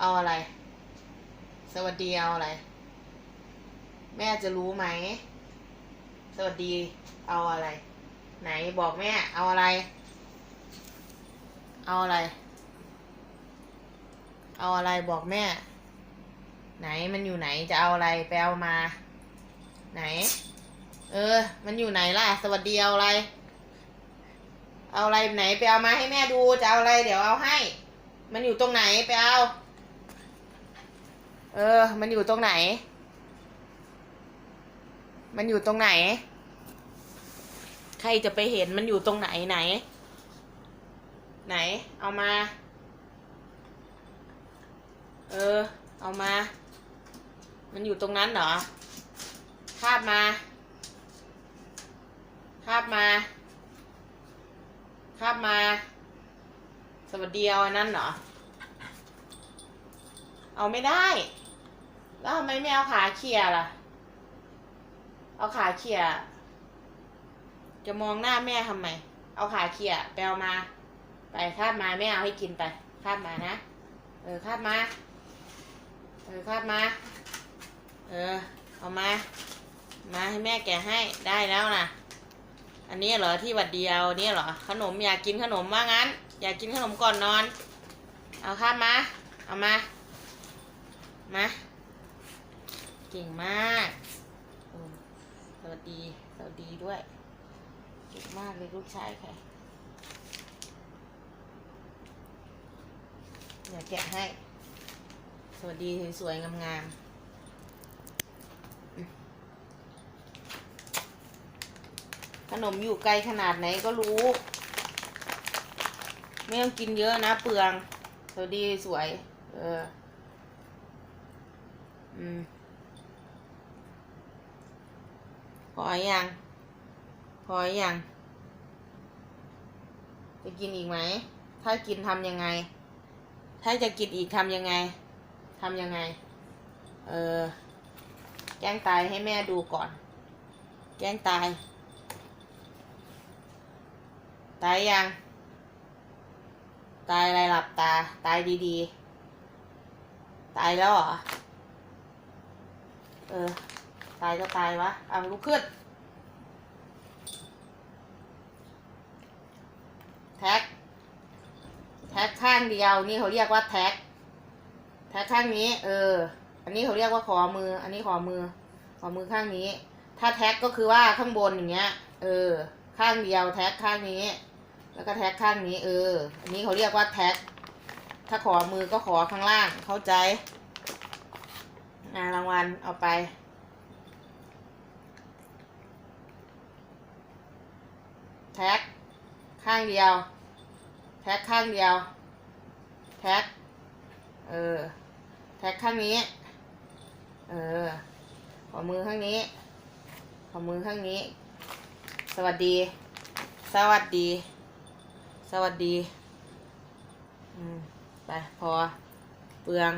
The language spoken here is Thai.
เอาอะไร สวัสดีเอาอะไร แม่จะรู้ไหม สวัสดีเอาอะไร ไหนบอกแม่ เอาอะไร เอาอะไร เอาอะไรบอกแม่ ไหนมันอยู่ไหนจะเอาอะไรไปเอามา ไหน เออ มันอยู่ไหนล่ะ สวัสดีเอาอะไร เอาอะไรไหนไปเอามาให้แม่ดูจะเอาอะไร เดี๋ยวเอาให้ มันอยู่ตรงไหนไปเอา เออ มันอยู่ตรงไหน มันอยู่ตรงไหน ใครจะไปเห็นมันอยู่ตรงไหนไหน ไหน เอามา เออ เอามา มันอยู่ตรงนั้นเหรอ คาบมา คาบมา คาบมา สวัสดีเอาอันนั้นเหรอ เอาไม่ได้ แล้วทำไมไม่เอาขาเขี่ยล่ะ เอาขาเขี่ย จะมองหน้าแม่ทำไม เอาขาเขี่ยไปเอามา ไปคาบมาแม่เอาให้กินไปคาบมานะ เออคาบมา เออคาบมา เออ เอามา มาให้แม่แกะให้ได้แล้วนะอันนี้เหรอที่วัดเดีเอาเนี่เหรอขนมอยากกินขนมว่างั้น อยากกินขนมก่อนนอน เอาข้ามมา เอามา มา เก่งมากสวัสดี สวัสดีด้วย เก่งมากเลยลูกชายค่ะเดี๋ยวแกะให้ สวัสดีสวยๆงามๆขนมอยู่ไกลขนาดไหนก็รู้ ไม่ต้องกินเยอะนะเปลืองสวัสดีสวย เออ พอยังพอยังจะกินอีกไหม ถ้ากินทำยังไง ถ้าจะกินอีกทำยังไง ทำยังไง เออ แกล้งตายให้แม่ดูก่อน แกล้งตาย ตายยัง ตายอะไรหลับตา ตายดีๆ ตายแล้วเหรอ เออ ตายก็ตายวะเอาลุกขึ้น แท็ก แท็กข้างเดียว นี่เขาเรียกว่าแท็ก แท็กข้างนี้ เออ อันนี้เขาเรียกว่าขอมือ อันนี้ขอมือ ขอมือข้างนี้ ถ้าแท็กก็คือว่าข้างบนอย่างเงี้ย เออ ข้างเดียว แท็กข้างนี้ แล้วก็แท็กข้างนี้ เออ อันนี้เขาเรียกว่าแท็ก ถ้าขอมือก็ขอข้างล่าง เข้าใจ อ่ารางวัลเอาไป แท็ก ข้างเดียว แท็กข้างเดียว แท็ก เออ แท็กข้างนี้ เออ ขอมือข้างนี้ ขอมือข้างนี้ สวัสดี สวัสดี สวัสดี อืม ไป พอ เปลือง